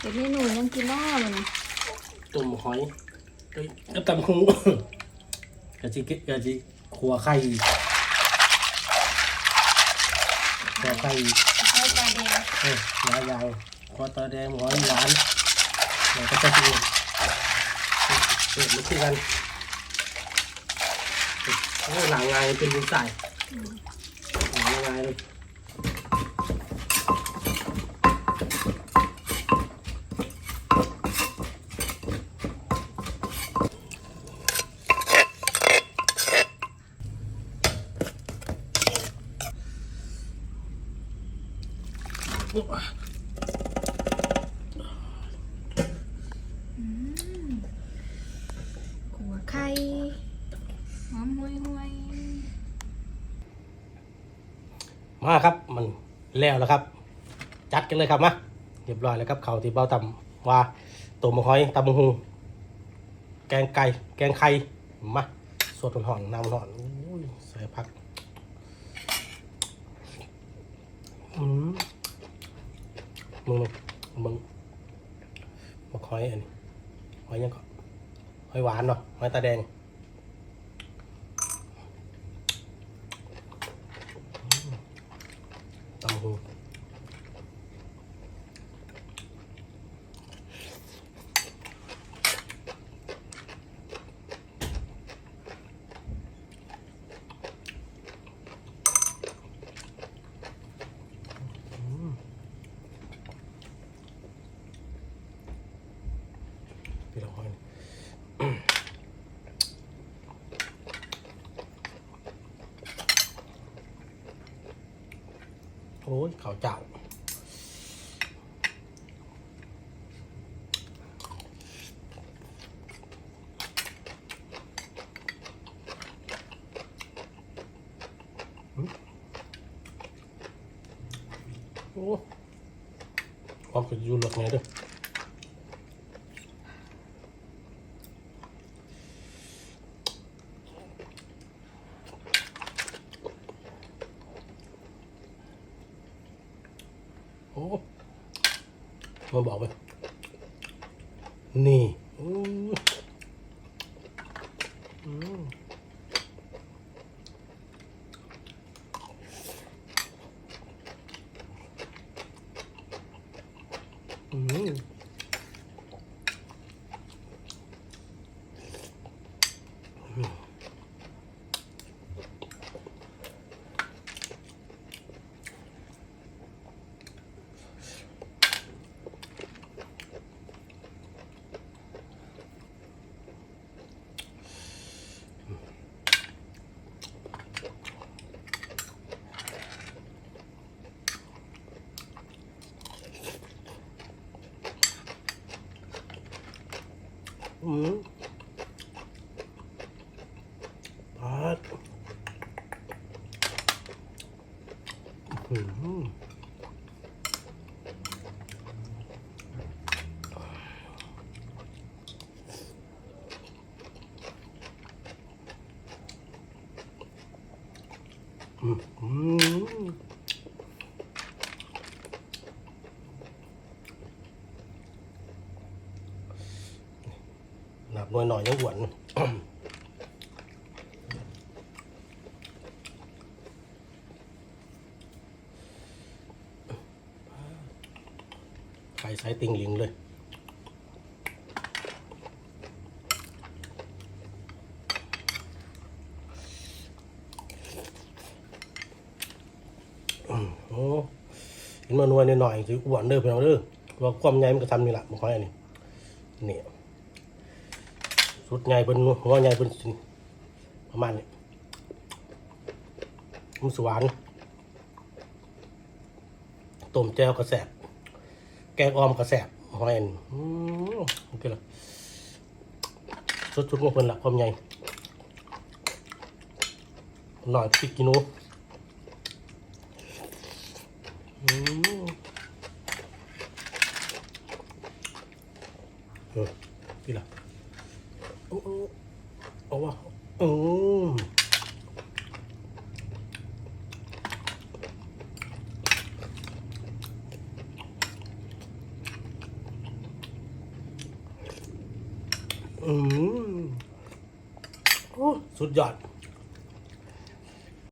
เดี๋ยวนี้หนูยังกินน้อมันนะตุ่มหอยเอ้ยแล้วตำคุงกะจิเกะกะจิขัวไข่ขัวไข่ใช้ตาแดงเอ้ยยาวยาวขัวตาแดงหวานหวานเราก็จะกินเปิดมาคุยกันโอ้หลังไงเป็นบุญใส่หลังไงเลย ขัวไข่หอมห่วยห่วยมาครับมันแล้วแล้วครับ จัดกันเลยครับมาเรียบร้อยแล้วครับเขาที่เบ้าตำว่าตัวมะหอยตำมะฮุงแกงไก่แกงไข่มาสดหอนๆน้ำหอนอุ้ยใส่ผักอืม มึงมึงมาคอยอันนี้หอยยังก็หอยหวานเนาะหอยตาแดงตำหู พี่เราค่อยโอ้ยเขาวเจ้าโอ้ความคืออยู่หลดไงเด้วย มาบอกไปนี่อู้อืม อืมอืมปัดอืมอืมอืม หน่อยหน่อยยังหวนไข่ใส่ติ่งหลิงเลยโอ้เห็นมานนวลหน่อยๆสิอ้วนเด้อเพี่องเด้อว่าความใหญ่มันก็ทำนี่แหละมันคอยอันนี้เนี่ย สุดใหญ่เป็นหัวใหญ่เป็นประมาณนี้มันสหวานต้มแจ่วกระแสบแกงออมกระแสบหอยอันอืมโอเคละสุดๆของเพิ่นละความใหญ่หน่อยพริกกินูอืมเออพี่ละโอ้โอ้ โอ้าะว่าเอออืสุดยอด